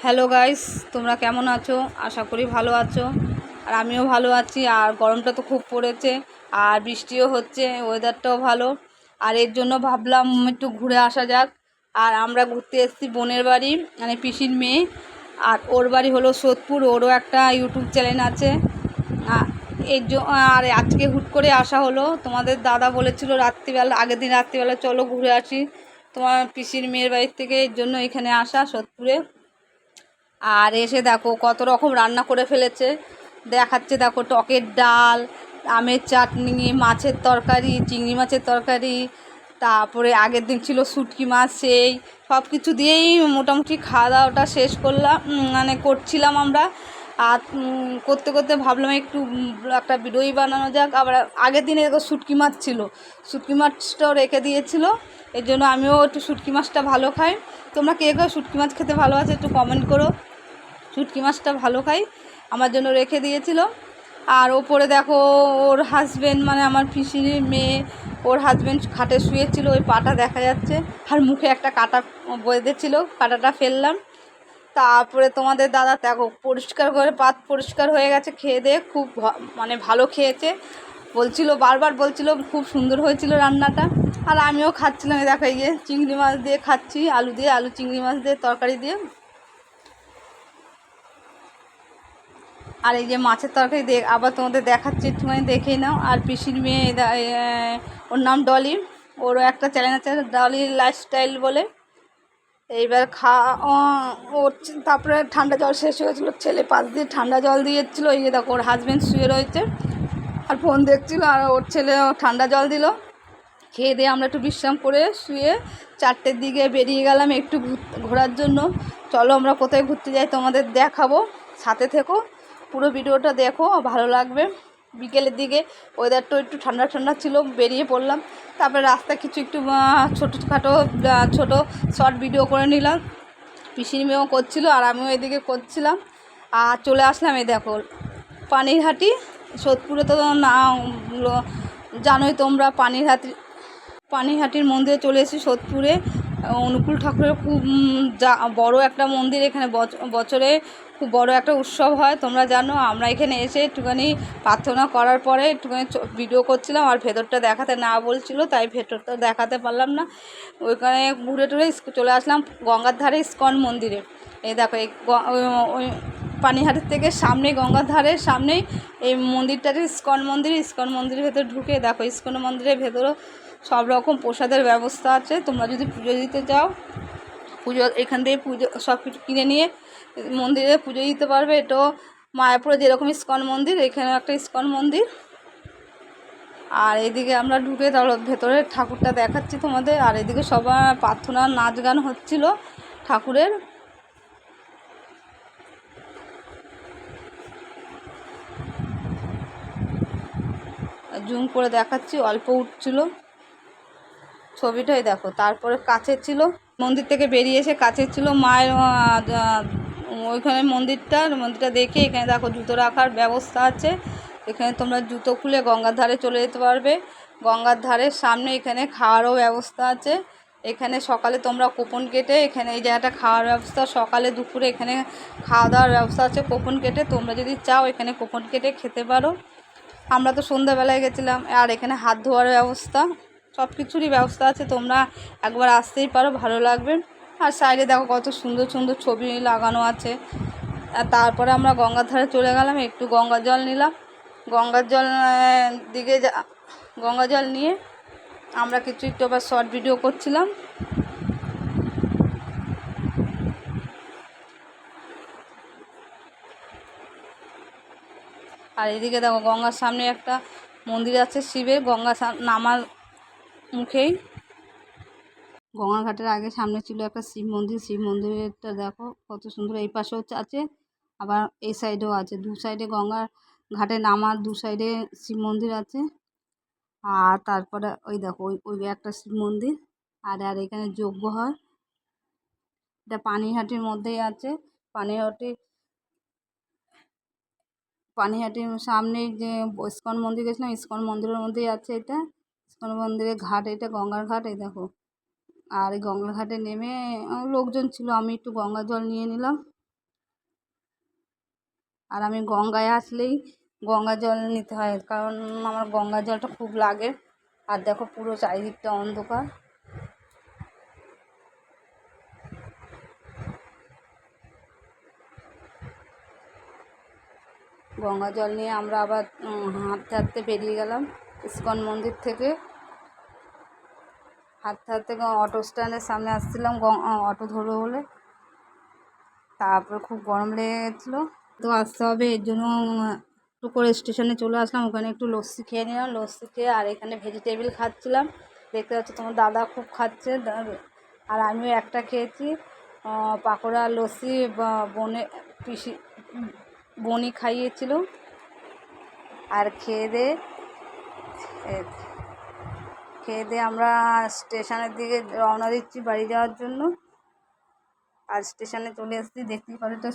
Hello guys তোমরা কেমন আছো? আশা করি ভালো আছো। আর আমিও ভালো আছি। আর গরমটা তো খুব পড়েছে। আর বৃষ্টিও হচ্ছে। ওয়েদারটাও ভালো। আর এর জন্য ভাবলাম একটু ঘুরে আসা যাক। আর আমরা ঘুরতে এসেছি বোনের বাড়ি মানে পিসির মেয়ে। আর ওর বাড়ি হলো সোদপুর। ওরও একটা ইউটিউব চ্যানেল আছে। এর আর আজকে হুট করে আসা হলো। তোমাদের দাদা বলেছিল রাত্রিবেলা, আগের দিন রাত্রিবেলা চলো ঘুরে আসি। তোমার পিসির মেয়ের বাড়ির থেকে এর জন্য এখানে আসা সোদপুরে। আর এসে দেখো কত রকম রান্না করে ফেলেছে। দেখাচ্ছে দেখো টকের ডাল, আমের চাটনি, মাছের তরকারি, চিংড়ি মাছের তরকারি, তারপরে আগের দিন ছিল শুটকি মাছ, সেই সব কিছু দিয়েই মোটামুটি খাওয়া দাওয়াটা শেষ করলাম মানে করছিলাম আমরা। আর করতে করতে ভাবলাম একটু একটা ভিডিওই বানানো যাক। আবার আগের দিনে দেখো শুটকি মাছ ছিল, শুটকি মাছটাও রেখে দিয়েছিল। এর জন্য আমিও একটু শুটকি মাছটা ভালো খাই। তোমরা কে কেউ শুটকি মাছ খেতে ভালোবাসো একটু কমেন্ট করো। শুটকি মাছটা ভালো খাই, আমার জন্য রেখে দিয়েছিল। আর ওপরে দেখো, ওর হাজবেন্ড মানে আমার পিসির মেয়ে, ওর হাজবেন্ড খাটে শুয়েছিল, ওই পাটা দেখা যাচ্ছে। আর মুখে একটা কাটা বেঁধেছিল কাটাটা ফেললাম। তারপরে তোমাদের দাদা দেখো, পরিষ্কার করে পাত পরিষ্কার হয়ে গেছে, খেয়ে দিয়ে খুব মানে ভালো খেয়েছে। বলছিল, বারবার বলছিল, খুব সুন্দর হয়েছিল রান্নাটা। আর আমিও খাচ্ছিলাম দেখো, এই যে চিংড়ি মাছ দিয়ে খাচ্ছি, আলু দিয়ে, আলু চিংড়ি মাছ দিয়ে, তরকারি দিয়ে। আর এই যে মাছের তরকারি দেখ আবার তোমাদের দেখাচ্ছি, একটুখানি দেখেই নাও। আর পিসির মেয়ে ওর নাম ডলি। ওরও একটা চ্যানেল আছে, ডলি লাইফস্টাইল বলে। এইবার খা ও- ওর তারপরে ঠান্ডা জল শেষ হয়ে গেছিল। ছেলে পাশ দিয়ে ঠান্ডা জল দিয়েছিলো। এই যে দেখো, ওর হাজব্যান্ড শুয়ে রয়েছে। আর ফোন দেখছিলো, আর ওর ছেলে ঠান্ডা জল দিল। খেয়ে দিয়ে আমরা একটু বিশ্রাম করে শুয়ে চারটের দিকে বেরিয়ে গেলাম একটু ঘুর- ঘোরার জন্য। চলো আমরা কোথায় ঘুরতে যাই তোমাদের দেখাবো। সাথে থেকো। পুরো ভিডিওটা দেখো, ভালো লাগবে। বিকেলের দিকে ওয়েদারটা একটু ঠান্ডা ঠান্ডা ছিল, বেরিয়ে পড়লাম। তারপরে রাস্তা কিছু একটু ছোটোখাটো ছোটো শর্ট ভিডিও করে নিলাম। পিসির মেয়েও করছিল আর আমিও এদিকে করছিলাম। আর চলে আসলাম এই দেখো, পানিরহাটি, সোদপুরে তো না জানোই তোমরা, পানিরহাটি, পানিরহাটির মন্দিরে চলে এসেছি সোদপুরে। অনুকূল ঠাকুরের খুব যা, বড়ো একটা মন্দির এখানে বছ- বছরে খুব বড় একটা উৎসব হয়। তোমরা জানো, আমরা এখানে এসে একটুখানি প্রার্থনা করার পরে একটুখানি ভিডিও করছিলাম আর ভেতরটা দেখাতে না বলছিল, তাই ভেতরটা দেখাতে পারলাম না। ওইখানে ঘুরে টুরে চলে আসলাম গঙ্গার ধারে ইস্কন মন্দিরে। এই দেখো, এই পানিহাটির থেকে সামনে গঙ্গার ধারে সামনেই এই মন্দিরটাতে ইস্কন মন্দির। ইস্কন মন্দিরের ভেতর ঢুকে দেখো, ইস্কন মন্দিরের ভেতরও সব রকম প্রসাদের ব্যবস্থা আছে। তোমরা যদি পুজো দিতে চাও, পুজো এখান থেকে পুজো সব কিছু কিনে নিয়ে মন্দিরে পুজো দিতে পারবে। এটাও মায়াপুরে যেরকম ইস্কন মন্দির, এখানেও একটা ইস্কন মন্দির। আর এদিকে আমরা ঢুকে তাহলে ভেতরে ঠাকুরটা দেখাচ্ছি তোমাদের। আর এদিকে সবার প্রার্থনা নাচ গান হচ্ছিল ঠাকুরের। জুম করে দেখাচ্ছি, অল্প উঠছিল। ছবিটাই দেখো, তারপরে কাছের ছিল, মন্দির থেকে বেরিয়ে এসে কাছের ছিল মায়ের ওইখানে মন্দিরটা মন্দিরটা দেখে এখানে দেখো জুতো রাখার ব্যবস্থা আছে। এখানে তোমরা জুতো খুলে গঙ্গার ধারে চলে যেতে পারবে। গঙ্গার ধারে সামনে এখানে খাওয়ারও ব্যবস্থা আছে। এখানে সকালে তোমরা কোপন কেটে, এখানে এই জায়গাটা খাওয়ার ব্যবস্থা, সকালে দুপুরে এখানে খাওয়া দাওয়ার ব্যবস্থা আছে কোপন কেটে। তোমরা যদি চাও এখানে কোপন কেটে খেতে পারো। আমরা তো সন্ধ্যাবেলায় গেছিলাম, আর এখানে হাত ধোয়ার ব্যবস্থা, সব কিছুরই ব্যবস্থা আছে, তোমরা একবার আসতেই পারো, ভালো লাগবে। আর সাইডে দেখো কত সুন্দর সুন্দর ছবি লাগানো আছে। আর তারপরে আমরা গঙ্গার ধারে চলে গেলাম, একটু গঙ্গার জল নিলাম। গঙ্গার জল দিকে যা, গঙ্গা জল নিয়ে আমরা কিছু একটু আবার শর্ট ভিডিও করছিলাম। আর এদিকে দেখো গঙ্গার সামনে একটা মন্দির আছে শিবের, গঙ্গা নামার মুখেই। গঙ্গা ঘাটের আগে সামনে ছিল একটা শিব মন্দির, শিব মন্দিরটা দেখো কত সুন্দর, এই পাশেও আছে, আবার এই সাইডেও আছে। দু সাইডে গঙ্গার ঘাটে নামার, দু সাইডে শিব মন্দির আছে। আর তারপরে ওই দেখো, ওই ওই একটা শিব মন্দির। আর আর এখানে যজ্ঞ হয়। এটা পানিহাটির মধ্যেই আছে। পানিহাটি পানিহাটির সামনেই যে ইস্কন মন্দির গেছিলাম, ইস্কন মন্দিরের মধ্যেই আছে এটা। ইস্কন মন্দিরের ঘাট, এটা গঙ্গার ঘাট, এই দেখো। আর এই গঙ্গার ঘাটে নেমে লোকজন ছিল, আমি একটু গঙ্গা জল নিয়ে নিলাম। আর আমি গঙ্গায় আসলেই গঙ্গা জল নিতে হয়, কারণ আমার গঙ্গা জলটা খুব লাগে। আর দেখো পুরো চারিদিকটা অন্ধকার। গঙ্গা জল নিয়ে আমরা আবার হাঁটতে হাঁটতে বেরিয়ে গেলাম ইস্কন মন্দির থেকে। হাঁটতে হাঁটতে অটো স্ট্যান্ডের সামনে আসছিলাম অটো ধরবো বলে। তারপর খুব গরম লেগে গেছিল তো আসতে হবে, এর জন্য একটু করে স্টেশনে চলে আসলাম। ওখানে একটু লস্যি খেয়ে নিলাম, লস্যি খেয়ে আর এখানে ভেজিটেবিল খাচ্ছিলাম। দেখতে পাচ্ছ তোমার দাদা খুব খাচ্ছে আর আমিও একটা খেয়েছি। পাকোড়া, লস্যি বনে, পিসি বনি খাইয়েছিল। আর খেয়ে দিয়ে খেয়ে দিয়ে আমরা স্টেশনের দিকে রওনা দিচ্ছি বাড়ি যাওয়ার জন্য। আর স্টেশনে চলে এসেছি, দেখতেই পারো এটা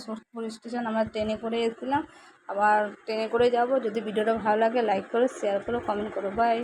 স্টেশন। আমরা ট্রেনে করে এসেছিলাম। আবার ট্রেনে করে যাব। যদি ভিডিওটা ভালো লাগে লাইক করো শেয়ার করো কমেন্ট করো। বাই